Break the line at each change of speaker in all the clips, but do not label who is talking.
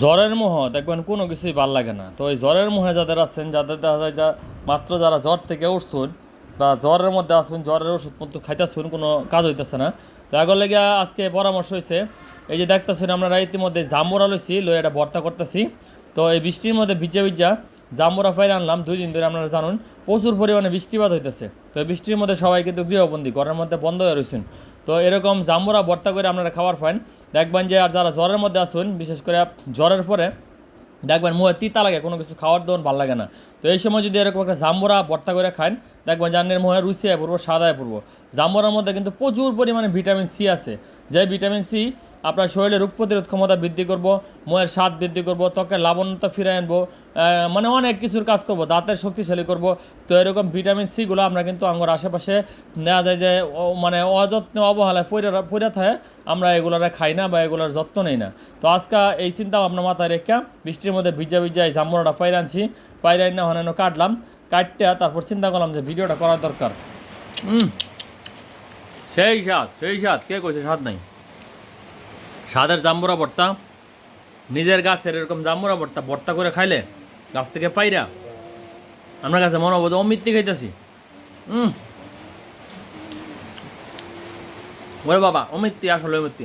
জ্বরের মোহ, দেখবেন কোনো কিছুই ভালো লাগে না। তো এই জ্বরের মোহে যাদের আছেন, যাদের দেখা যায় যা মাত্র যারা জ্বর থেকে উঠছুন বা জ্বরের মধ্যে আসুন জ্বরের ওষুধ মতো খাইতেছুন, কোনো কাজ হইতেছে না। তো এগুলো লেগে আজকে পরামর্শ হয়েছে এই যে দেখতেছেন আমরা ইতিমধ্যে জামুরা লইছি লই এটা ভর্তা করতেছি। তো এই বৃষ্টির মধ্যে ভিজা ভিজা জামুরা ফাইল আনলাম, দুই দিন ধরে আপনারা জানুন, প্রচুর পরিমাণে বৃষ্টিপাত হইতেছে। তো এই বৃষ্টির মধ্যে সবাই কিন্তু গৃহবন্দী, ঘরের মধ্যে বন্ধ হয়ে রয়েছেন তো এরকম জামুরা ভর্তা করে আপনারা খাবার পান। দেখবেন যে আর যারা জ্বরের মধ্যে আসুন বিশেষ করে জ্বরের পরে, দেখবেন মুহে তিতা লাগে, কোনো কিছু খাওয়ার দেওয়ার ভালো লাগে না। তো এই সময় যদি এরকম একটা জাম্বুরা ভর্তা করে খান দেখবেন জানের মুখে রুচি হয়ে পড়ব সাদা হয়ে পড়ব। জাম্বুরার মধ্যে কিন্তু প্রচুর পরিমাণে ভিটামিন সি আছে। যে ভিটামিন সি আপনার শরীরে রোগ প্রতিরোধ ক্ষমতা বৃদ্ধি করব, মুখের স্বাদ বৃদ্ধি করব, ত্বকের লাবণ্যতা ফিরে আনব মানে অনেক কিছুর কাজ করব, দাঁতের শক্তিশালী করব। তো এরকম ভিটামিন সিগুলো আমরা কিন্তু আঙ্গুর আশেপাশে নেওয়া যায় যে মানে অযত্ন অবহেলায় পইরা পইরা থাকে আমরা এগুলোর খাই না বা এগুলোর যত্ন নেই না। তো আজকে এই চিন্তা ভাবনা মাথায় রেখে বৃষ্টির মধ্যে ভিজা ভিজা এই জাম্বুরাটা ফাইর আনছি। ফাইর আইনা হনানো কাটলাম। কাটতে তারপর চিন্তা করলাম যে ভিডিওটা করার দরকার। হুম। সেই স্বাদ সেই স্বাদ। কে কইছে স্বাদ নাই? স্বাদের জাম্বুরা ভর্তা। নিজের গাছের এরকম জাম্বুরা ভর্তা ভর্তা করে খাইলে গাছ থেকে পাইরা আমরা কাছে মনে হব যে অমৃত্যি খাইতেছি। হুম। ওরে বাবা অমৃত্যি আসলে অমৃত্যি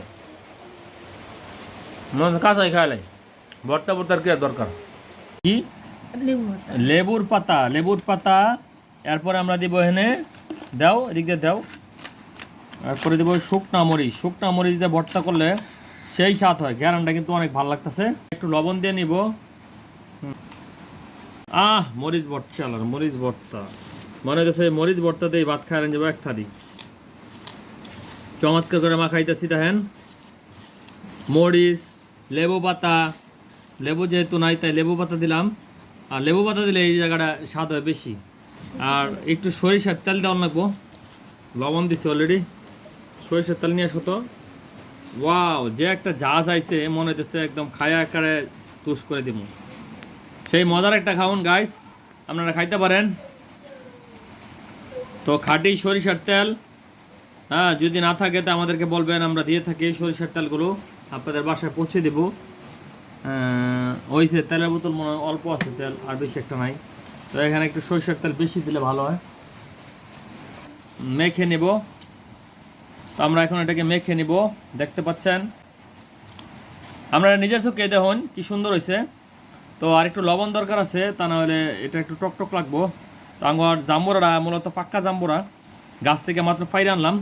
মনে কাঁচাই খাইলাই। ভর্তা ভর্তার কি দরকার? কি। লেবুর পাতা। লেবুর পাতা এরপরে আমরা দিব এখানে, দাও, এদিক দিয়ে দাও। এরপরে দিব শুকনা মরিচ। শুকনা মরিচ দিয়ে ভর্তা করলে সেই স্বাদ হয়। গ্যারানটা কিন্তু অনেক ভালো লাগতেছে। একটু লবণ দিয়ে নিব। আহ, মরিচ ভর্তা চালার মরিচ ভর্তা। মনে হচ্ছে মরিচ ভর্তাতেই ভাত খাই যাব এক থালি। চমৎকার করে মাখাইতেছি দেখেন। মরিচ, লেবু পাতা। লেবু যেহেতু নাই, তাই লেবু পাতা দিলাম। আর লেবু পাতা দিলে এই জায়গাটা স্বাদ হয় বেশি। আর একটু সরিষার তেল দেওয়া লাগবো। লবণ দিছি অলরেডি সরিষার তেল নিয়ে আসো ওয়াও, যে একটা জাহাজ আইছে, মনে হচ্ছে একদম খায়া আকারে তুষ করে দিব সেই মজার একটা খাউন গাইস আপনারা খাইতে পারেন। তো খাঁটি সরিষার তেল। হ্যাঁ যদি না থাকে, তো আমাদেরকে বলবেন, আমরা দিয়ে থাকি সরিষার তেলগুলো। আপনাদের বাসায় পৌঁছে দেবো। যে তেলের বোতল মনে হয় অল্প আছে তেল, আর বেশি একটা নাই। তো এখানে একটু সরিষার তেল বেশি দিলে ভালো হয়। মেখে নেব। তো আমরা এখন এটাকে মেখে নিব। দেখতে পাচ্ছেন? আমরা নিজের চোখে দেখুন, কি সুন্দর হয়েছে তো আর একটু লবণ দরকার আছে, তা না হলে এটা একটু টক টক লাগবো। তো আমার জাম্বুরাটা মূলত পাক্কা জাম্বুরা। গাছ থেকে মাত্র পাইরে আনলাম।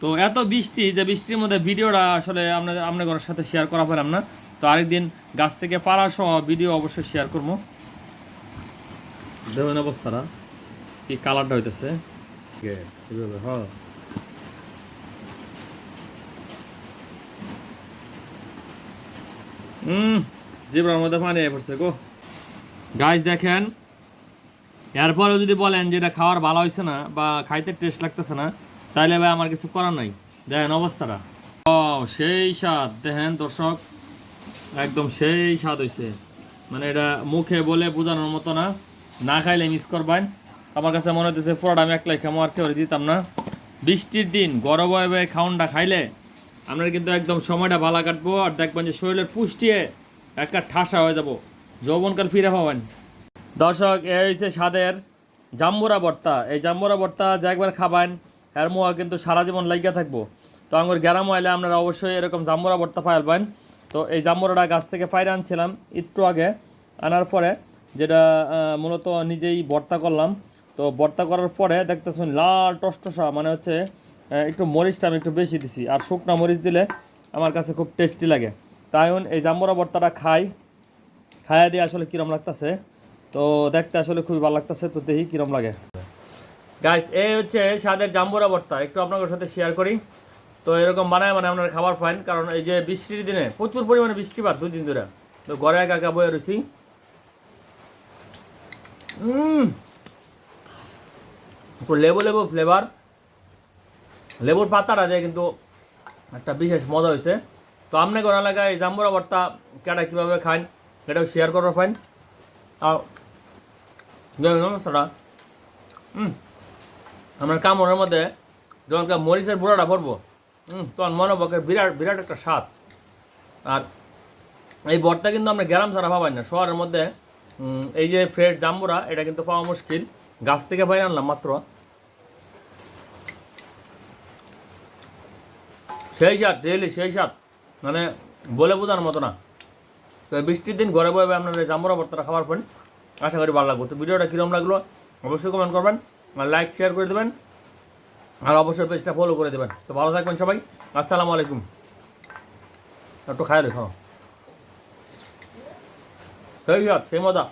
তো এত বৃষ্টি, যে বৃষ্টির মধ্যে ভিডিওটা আসলে আপনাদের আপনাদের সাথে শেয়ার করা পেলাম না। তো আরেকদিন গাছ থেকে পাড়া সহ ভিডিও অবশ্যই শেয়ার করব। দেখুন অবস্থাটা। কি কালারটা হইতেছে? হ্যাঁ হুম জিব্রার মধ্যে পানি পড়ছে গো। গাছ দেখেন এরপরেও যদি বলেন যে এটা খাওয়ার ভালো হয়েছে না বা খাইতে টেস্ট লাগতেছে না তাহলে ভাই আমার কিছু করার নাই। দেখেন অবস্থাটা। ও সেই স্বাদ। দেখেন দর্শক একদম সেই স্বাদ হয়েছে মানে এটা মুখে বলে বোঝানোর মতো না। না খাইলে মিস করবেন। আমার কাছে মনে হতেছে পুরোটা আমি একলাই খামো, আর কেউ দিতাম না। বৃষ্টির দিন গরম হয়ে খাউনটা খাইলে আপনার কিন্তু একদম সময়টা ভালো কাটবো, আর দেখবেন যে শরীরের পুষ্টিয়ে একটা ঠাসা হয়ে যাব। যৌবনকাল ফিরে পাবেন। দর্শক, এ হয়েছে স্বাদের জাম্বুরা ভর্তা। এই জাম্বুরা ভর্তা যে একবার খাবেন, এর মুয়া কিন্তু সারা জীবন লাগিয়া থাকব। তো আঙ্গুর গ্যারাম হইলে আপনারা অবশ্যই এরকম জাম্বুরা ভর্তা পাইলবেন তো এই জাম্বুরাটা গাছ থেকে পাইরে আনছিলাম একটু আগে, আনার পরে যেটা মূলত নিজেই ভর্তা করলাম। তো ভর্তা করার পরে দেখতেছেন লাল টসটসা মানে হচ্ছে একটু মরিচটা আমি একটু বেশি দিছি। আর শুকনা মরিচ দিলে আমার কাছে খুব টেস্টি লাগে। তাই এই জাম্বুরা ভর্তাটা খাই। খাইয়া দিয়ে আসলে কিরম লাগতেছে? তো দেখতে আসলে খুবই ভালো লাগতেছে, তো দেখি কিরম লাগে। গাইস এই হচ্ছে স্বাদের জাম্বুরা ভর্তা। একটু আপনাদের সাথে শেয়ার করি। তো এরকম বানায় মানে আপনারা খাবার পান কারণ এই যে বৃষ্টির দিনে প্রচুর পরিমাণে বৃষ্টিপাত দুই দিন ধরে। তো ঘরে একা একা বয়ে রয়েছি। লেবু লেবু ফ্লেভার লেবুর পাতাটা দিয়ে কিন্তু একটা বিশেষ মজা হয়েছে। তো আপনি ঘর এলাকায় এই জাম্বুরা ভর্তা কেটা কীভাবে খান, সেটাও শেয়ার করার পাইন আর সমস্যাটা হুম আমার কামড়ের মধ্যে যখন মরিচের বুড়াটা হুম তখন মনে হবে বিরাট বিরাট একটা স্বাদ। আর এই বরটা কিন্তু আমরা গ্রাম ছাড়া পাবাই না। শহরের মধ্যে এই যে ফ্রেড জাম্বুরা, এটা কিন্তু পাওয়া মুশকিল। গাছ থেকে বাইরে আনলাম মাত্র। সেই সাত রিয়েলি সেই স্বাদ। মানে বলে বোঝানোর মতো না। তো বৃষ্টির দিন ঘরে বয়ে আপনার জাম্বুরা ভর্তাটা খাবার পর আশা করি ভালো লাগবে। তো ভিডিওটা কীরকম লাগল, অবশ্যই কমেন্ট করবেন। লাইক শেয়ার করে দেবেন। আর অবশ্যই পেজটা ফলো করে দেবেন। তো ভালো থাকবেন সবাই। আসসালামু আলাইকুম। একটু খায় রেখো সেই সেই মজা।